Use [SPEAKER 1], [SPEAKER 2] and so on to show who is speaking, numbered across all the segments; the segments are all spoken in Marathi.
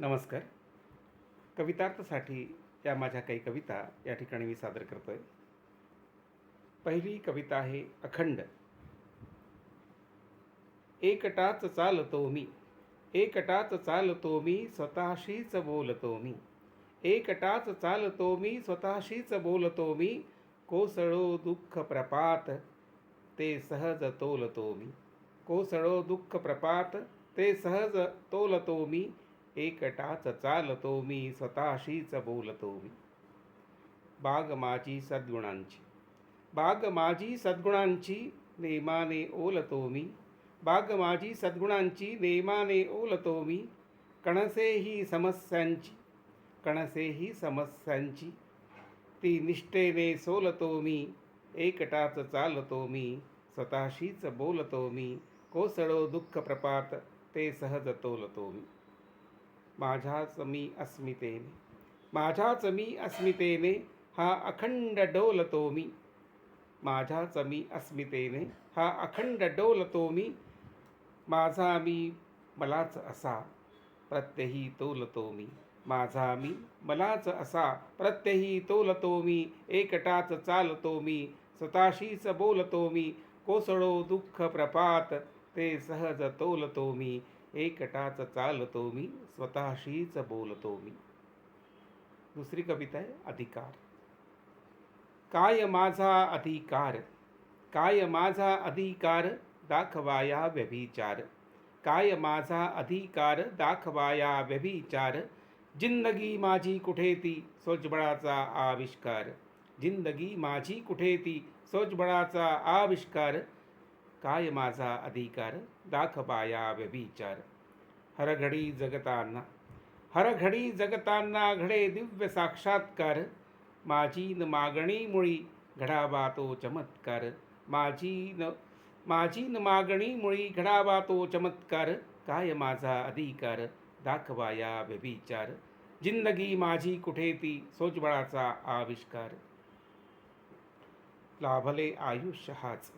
[SPEAKER 1] नमस्कार. कवितार्थसाठी या माझ्या काही कविता या ठिकाणी मी सादर करतो आहे पहिली कविता आहे अखंड. एकटाच चालतो मी. एकटाच चालतो मी स्वतःशीच बोलतो मी. एकटाच चालतो मी स्वतःशीच बोलतो मी. कोसळो दुःख प्रपात ते सहज तोलतो मी. कोसळो दुःख प्रपात ते सहज तोलतो मी. एकटाच चालतो मी स्वतःशीच बोलतो मी. बाग माझी सद्गुणांची. बाग माझी सद्गुणांची नेमाने ओलतो मी. बाग माझी सद्गुणांची नेमाने ओलतो मी. कणसेही समस्यांची कणसेही समस्यांची. ती निष्ठेने सोलतो मी एकटाच चालतो मी स्वतःशीच बोलतो मी. कोसळो दुःख प्रपात ते सहज तोलतो मी. माझ्याच मी अस्मितेने. माझ्याच मी अस्मितेने हा अखंड डोलतो मी माझ्याच मी अस्मितेने हा अखंड डोलतो मी माझा मी मलाच असा प्रत्यही तोलतो मी माझा मी मलाच असा प्रत्यही तोलतो मी एकटाच चालतो मी स्वतःशीच बोलतो मी कोसळो दुःख प्रपात ते सहज तोलतो मी एकटाच चालतो मी स्वतःशीच बोलतो मी. दुसरी कविता आहे अधिकार. काय माझा अधिकार? काय माझा अधिकार? दाखवाया व्यभिचार. काय माझा अधिकार? दाखवाया व्यभिचार. जिंदगी माझी कुठे ती? सोजबळाचा आविष्कार. जिंदगी माझी कुठे ती? सोजबळाचा आविष्कार. काय माझा अधिकार? दाखवाया व्यभिचार. हरघडी जगताना हरघडी जगताना घडे दिव्य साक्षात्कार. माझी न मागणी मुळी घडावा तो चमत्कार. माझी न माझी न मागणी मुळी घडावा तो चमत्कार. काय माझा अधिकार? दाखवाया व्यभिचार. जिंदगी माझी कुठे ती? सोजबळाचा आविष्कार. लाभले आयुष्य हाच.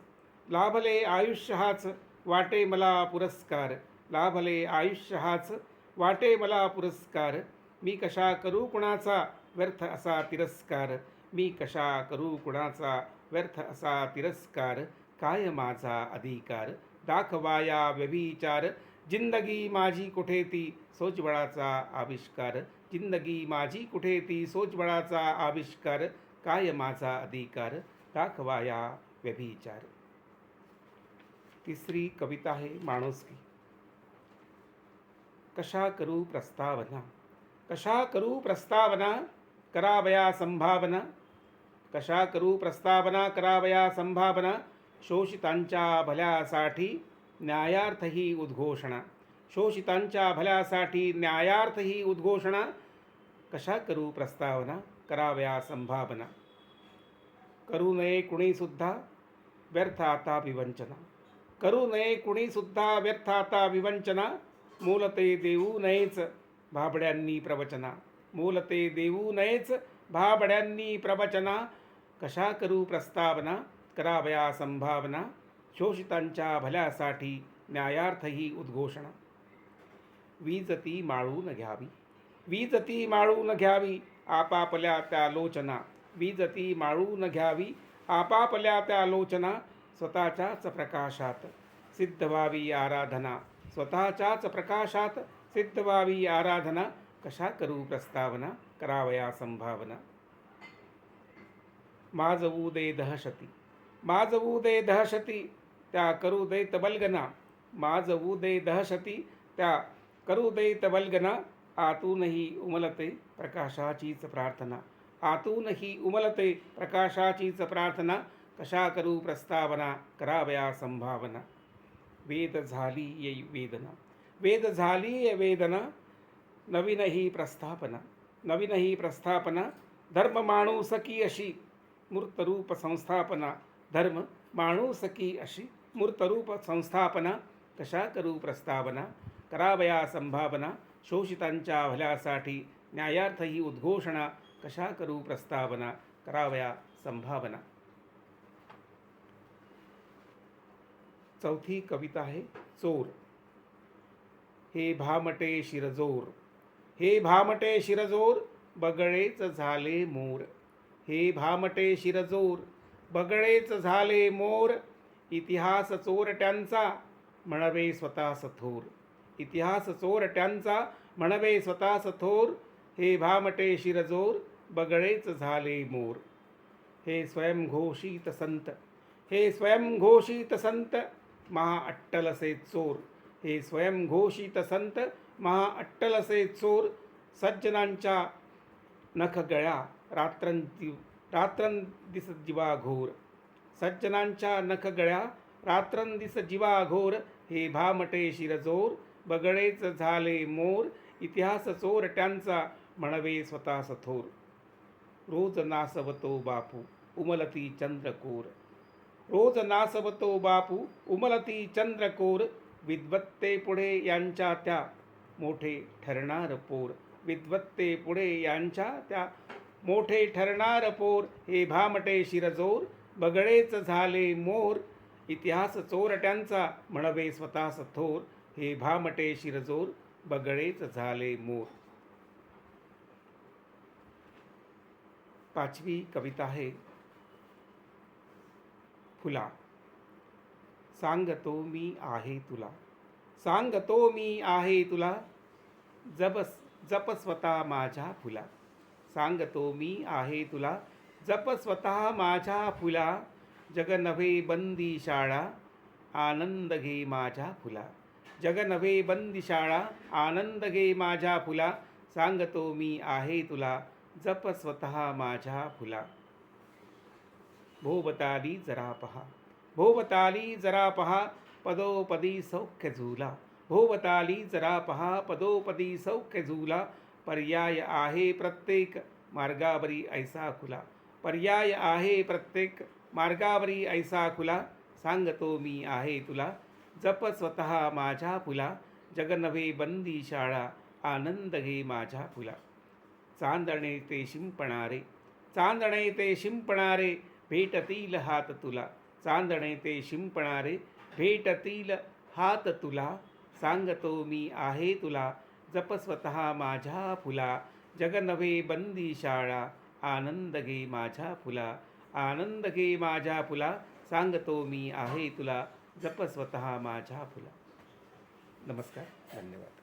[SPEAKER 1] लाभले आयुष्य हाच वाटे मला पुरस्कार. लाभले आयुष्य हाच वाटे मला पुरस्कार. मी कशा करू कुणाचा व्यर्थ असा तिरस्कार? मी कशा करू कुणाचा व्यर्थ असा तिरस्कार? काय माझा अधिकार? दाखवाया व्यभिचार जिंदगी माझी कुठे ती सोजबळाचा आविष्कार? जिंदगी माझी कुठे ती सोजबळाचा आविष्कार? काय माझा अधिकार? दाखवाया व्यभिचार तिसरी कविता आहे माणुसकी. कशा करू प्रस्तावना? कशा करू प्रस्तावना? करावया संभावना. कशा करू प्रस्तावना? करावया संभावना. शोषितांच्या भल्यासाठी न्यायार्थ ही उद्घोषणा. शोषितांच्या भल्यासाठी न्यायार्थ ही उद्घोषणा. कशा करू प्रस्तावना? करावया संभावना. करू नये कुणीसुद्धा व्यर्थ आता विवंचना. करू नये कुणीसुद्धा व्यर्थ आता विवंचना मूलते देऊ नयेच भाबड्यांनी प्रवचना. मूलते देऊ नयेच भाबड्यांनी प्रवचना. कशा करू प्रस्तावना? करावया संभावना. शोषितांच्या भल्यासाठी न्यायार्थ ही उद्घोषणा. वीज ती माळून घ्यावी. वीज ती माळून घ्यावी आपापल्या त्या लोचना. वीज ती माळून घ्यावी आपापल्या त्या लोचना. स्वतःच्याच प्रकाशात सिद्ध व्हावी आराधना. स्वतःच्याच प्रकाशात सिद्ध व्हावी आराधना. कशा करू प्रस्तावना? करावया संभावना. माजवू दे दहशती. माजवू दे दहशती त्या करू दैत बलगना. माजवू दे दहशती त्या करू दैत बलगना. आतूनही उमलते प्रकाशाचीच प्रार्थना. आतूनही उमलते प्रकाशाचीच प्रार्थना. कशा करू प्रस्तावना करावया संभावना? वेद झाली ये वेदना। वेद झाली ये वेदना नवीनही प्रस्थापना। नवीन ही प्रस्थापना धर्म माणूसकी अशी। मूर्तरूप संस्थापना धर्म माणूसकी अशी। मूर्तरूप संस्थापना कशा करू प्रस्तावना करावया संभावना? शोषितांच्या भल्यासाठी न्यायार्थ ही उद्घोषणा कशा करू प्रस्तावना करावया संभावना? चौथी कविता आहे चोर. हे भामटे शिरजोर. हे भामटे शिरजोर बगळेच झाले मोर. हे भामटे शिरजोर बगळेच झाले मोर. इतिहास चोरट्यांचा म्हणवे स्वतः सथोर. इतिहास चोरट्यांचा म्हणवे स्वतः सथोर. हे भामटे शिरजोर बगळेच झाले मोर. हे स्वयंघोषित संत. हे स्वयंघोषित संत. महा अट्टलसे चोर. हे स्वयंघोषित संत महा अट्टलसे चोर. सज्जनांच्या नख गळ्या रात्रंती रात्रंदिस जिवा घोर. सज्जनांच्या नख गळ्या रात्रंदिस जिवा घोर. हे भामटे शिरजोर. बगळेच झाले मोर. इतिहास चोरट्यांचा म्हणवे स्वतः थोर रोज नासवतो बापू. उमलती चंद्रकोर. रोज नासवतो बापू उमलती चंद्रकोर विद्वत्ते पुढे यांच्या त्या मोठे ठरणार पोर. विद्वत्ते पुढे यांच्या त्या मोठे ठरणार पोर. हे भामटे शिरजोर बगळेच झाले मोर. इतिहास चोरट्यांचा म्हणवे स्वतःस थोर. हे भामटे शिरजोर बगळेच झाले मोर. पाचवी कविता आहे. फुला. सांगतो मी आहे तुला. सांगतो मी आहे तुला. जपस जप स्वतः माझ्या फुला. सांगतो मी आहे तुला. जप स्वतः माझ्या फुला. जग नव्हे बंदी शाळा आनंद घे माझ्या फुला. जग नव्हे बंदी शाळा आनंद घे माझ्या फुला. सांगतो मी आहे तुला. जप स्वतः माझ्या फुला. भोवताली जरा पहा. भोवताली जरा पहा पदोपदी सौख्य झुला. भोवताली जरा पहा पदोपदी सौख्य झुला. पर्याय आहे प्रत्येक मार्गावरी ऐसा खुला. पर्याय आहे प्रत्येक मार्गावरी ऐसा खुला. सांगतो मी आहे तुला जप स्वतः माझ्या फुला जगनवे बंदी शाळा आनंद घे माझ्या फुला चांदणे ते शिंपणारे चांदणे ते शिंपणारे भेटतील हात तुला. चांदणे ते शिंपणारे भेटतील हात तुला. सांगतो मी आहे तुला जप स्वतः माझ्या फुला. जग बंदी शाळा आनंद घे माझ्या फुला. आनंद घे माझ्या फुला सांगतो मी आहे तुला जप स्वतः माझ्या फुला. नमस्कार धन्यवाद.